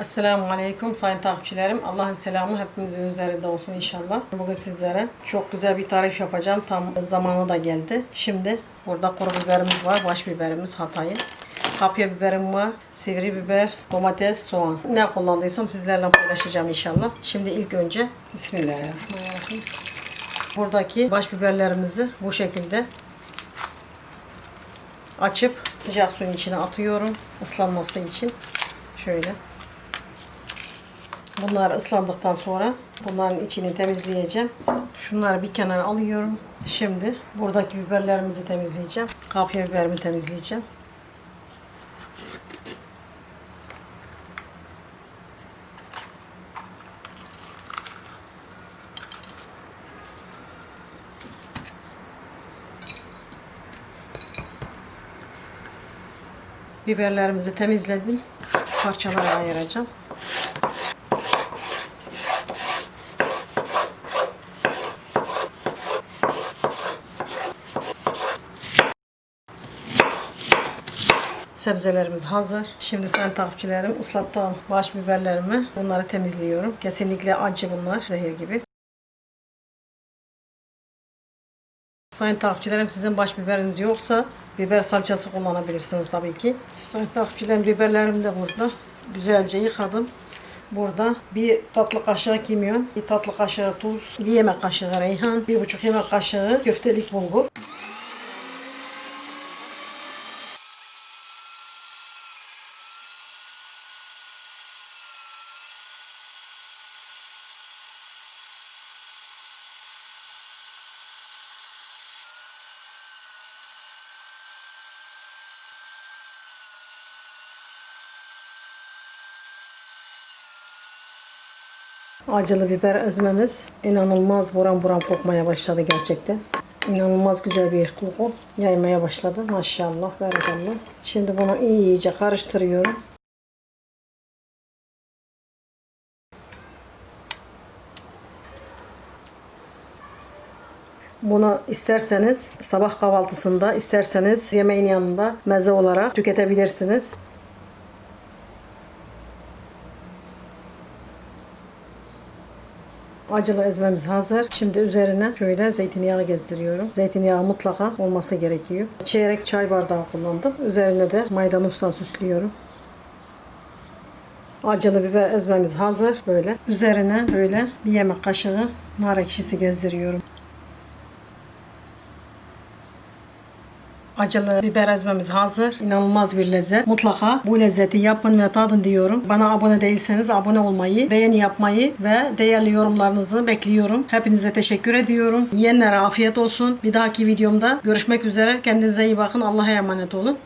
Esselamu Aleyküm sayın takipçilerim. Allah'ın selamı hepimizin üzerinde olsun inşallah. Bugün sizlere çok güzel bir tarif yapacağım. Tam zamanı da geldi. Şimdi burada kuru biberimiz var. Baş biberimiz Hatay'ın. Kapya biberim var, sivri biber, domates, soğan. Ne kullandıysam sizlerle paylaşacağım inşallah. Şimdi ilk önce Bismillahirrahmanirrahim. Buradaki baş biberlerimizi bu şekilde açıp sıcak suyun içine atıyorum ıslanması için. Şöyle. Bunlar ıslandıktan sonra bunların içini temizleyeceğim. Şunları bir kenara alıyorum. Şimdi buradaki biberlerimizi temizleyeceğim. Kapya biberimi temizleyeceğim. Biberlerimizi temizledim. Parçalara ayıracağım. Sebzelerimiz hazır. Şimdi sayın takipçilerim ıslattığım baş biberlerimi bunları temizliyorum. Kesinlikle acı bunlar zehir gibi. Sayın takipçilerim sizin baş biberiniz yoksa biber salçası kullanabilirsiniz tabii ki. Sayın takipçilerim biberlerim de burada. Güzelce yıkadım. Burada bir tatlı kaşığı kimyon, bir tatlı kaşığı tuz, bir yemek kaşığı reyhan, bir buçuk yemek kaşığı köftelik bulgur. Acılı biber ezmemiz inanılmaz buram buram kokmaya başladı gerçekten. İnanılmaz güzel bir koku yaymaya başladı. Maşallah, berakallah. Şimdi bunu iyice karıştırıyorum. Bunu isterseniz sabah kahvaltısında, isterseniz yemeğin yanında meze olarak tüketebilirsiniz. Acılı ezmemiz hazır. Şimdi üzerine şöyle zeytinyağı gezdiriyorum. Zeytinyağı mutlaka olması gerekiyor. Çeyrek çay bardağı kullandım. Üzerine de maydanozla süslüyorum. Acılı biber ezmemiz hazır. Böyle. Üzerine böyle bir yemek kaşığı nar ekşisi gezdiriyorum. Acılı biber ezmemiz hazır. İnanılmaz bir lezzet. Mutlaka bu lezzeti yapın ve tadın diyorum. Bana abone değilseniz abone olmayı, beğeni yapmayı ve değerli yorumlarınızı bekliyorum. Hepinize teşekkür ediyorum. Yiyenlere afiyet olsun. Bir dahaki videomda görüşmek üzere. Kendinize iyi bakın. Allah'a emanet olun.